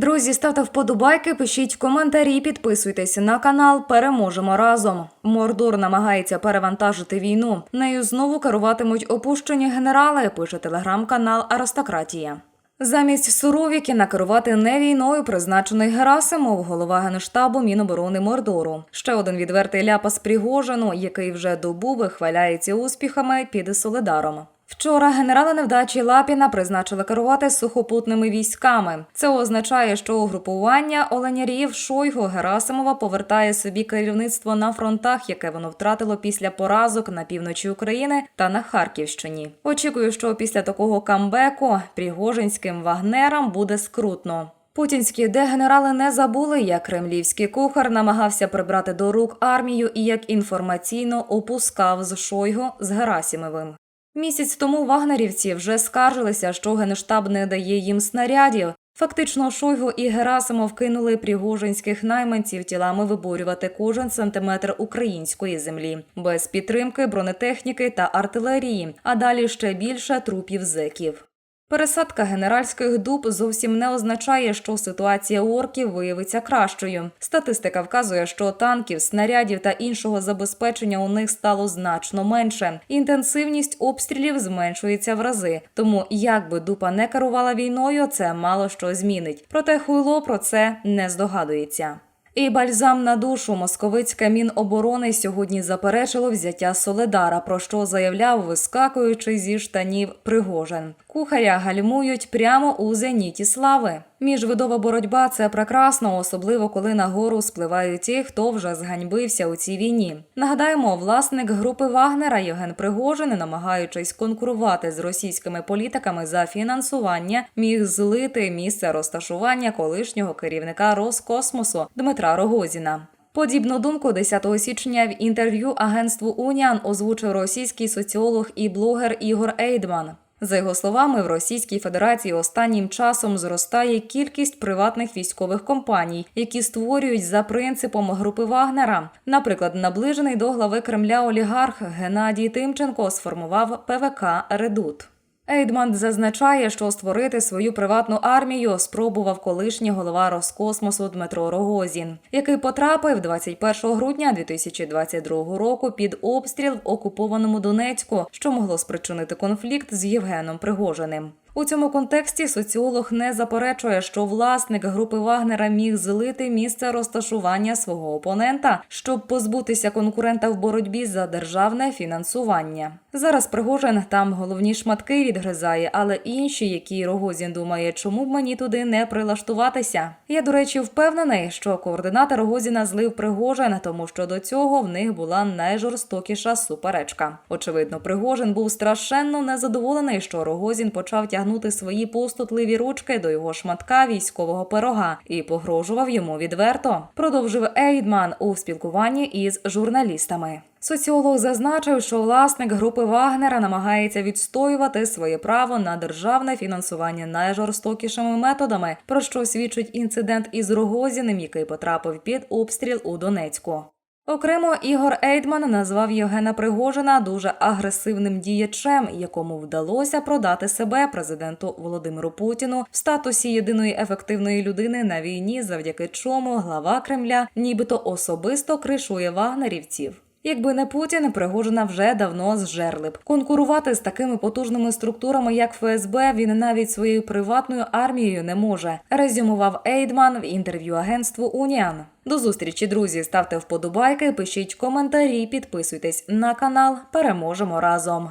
Друзі, ставте вподобайки, пишіть коментарі, підписуйтесь на канал. Переможемо разом. Мордор намагається перевантажити війну. Нею знову керуватимуть опущені генерали. Пише телеграм-канал Аристократія. Замість Суровікіна керувати не війною призначений Герасимов, голова генштабу Міноборони Мордору. Ще один відвертий ляпас Пригожину, який вже добу вихваляється успіхами під Солидаром. Вчора генерали невдачі Лапіна призначили керувати сухопутними військами. Це означає, що угрупування Оленярів Шойгу Герасимова повертає собі керівництво на фронтах, яке воно втратило після поразок на півночі України та на Харківщині. Очікую, що після такого камбеку пригожинським вагнерам буде скрутно. Путінські дегенерали не забули, як кремлівський кухар намагався прибрати до рук армію і як інформаційно опускав з Шойгу з Герасимовим. Місяць тому вагнерівці вже скаржилися, що генштаб не дає їм снарядів. Фактично, Шойгу і Герасимов кинули пригожинських найманців тілами виборювати кожен сантиметр української землі без підтримки бронетехніки та артилерії, а далі ще більше трупів зеків. Пересадка генеральських дуб зовсім не означає, що ситуація у орків виявиться кращою. Статистика вказує, що танків, снарядів та іншого забезпечення у них стало значно менше. Інтенсивність обстрілів зменшується в рази. Тому, як би дупа не керувала війною, це мало що змінить. Проте хуйло про це не здогадується. І бальзам на душу московицьке міноборони сьогодні заперечило взяття Соледара, про що заявляв, вискакуючи зі штанів Пригожин. Кухаря гальмують прямо у зеніті слави. Міжвидова боротьба це прекрасно, особливо коли нагору спливають ті, хто вже зганьбився у цій війні. Нагадаємо, власник групи Вагнера Євген Пригожин, намагаючись конкурувати з російськими політиками за фінансування, міг злити місце розташування колишнього керівника Роскосмосу Дмитра Рогозіна. Подібну думку 10 січня в інтерв'ю агентству Уніан озвучив російський соціолог і блогер Ігор Ейдман. За його словами, в Російській Федерації останнім часом зростає кількість приватних військових компаній, які створюють за принципом групи Вагнера. Наприклад, наближений до глави Кремля олігарх Геннадій Тимченко сформував ПВК Редут. Ейдман зазначає, що створити свою приватну армію спробував колишній голова Роскосмосу Дмитро Рогозін, який потрапив 21 грудня 2022 року під обстріл в окупованому Донецьку, що могло спричинити конфлікт з Євгеном Пригожиним. У цьому контексті соціолог не заперечує, що власник групи Вагнера міг злити місце розташування свого опонента, щоб позбутися конкурента в боротьбі за державне фінансування. Зараз Пригожин там головні шматки відгризає, але інші, які Рогозін думає, чому б мені туди не прилаштуватися. Я, до речі, впевнений, що координатор Рогозіна злив Пригожин, тому що до цього в них була найжорстокіша суперечка. Очевидно, Пригожин був страшенно незадоволений, що Рогозін почав тягнути свої постутливі ручки до його шматка військового пирога і погрожував йому відверто. Продовжив Ейдман у спілкуванні із журналістами. Соціолог зазначив, що власник групи Вагнера намагається відстоювати своє право на державне фінансування найжорстокішими методами, про що свідчить інцидент із Рогозіним, який потрапив під обстріл у Донецьку. Окремо Ігор Ейдман назвав Євгена Пригожина дуже агресивним діячем, якому вдалося продати себе президенту Володимиру Путіну в статусі єдиної ефективної людини на війні, завдяки чому глава Кремля нібито особисто кришує вагнерівців. Якби не Путін, Пригожина вже давно зжерли б. Конкурувати з такими потужними структурами, як ФСБ, він навіть своєю приватною армією не може. Резюмував Ейдман в інтерв'ю агентству Уніан. До зустрічі, друзі. Ставте вподобайки, пишіть коментарі, підписуйтесь на канал. Переможемо разом.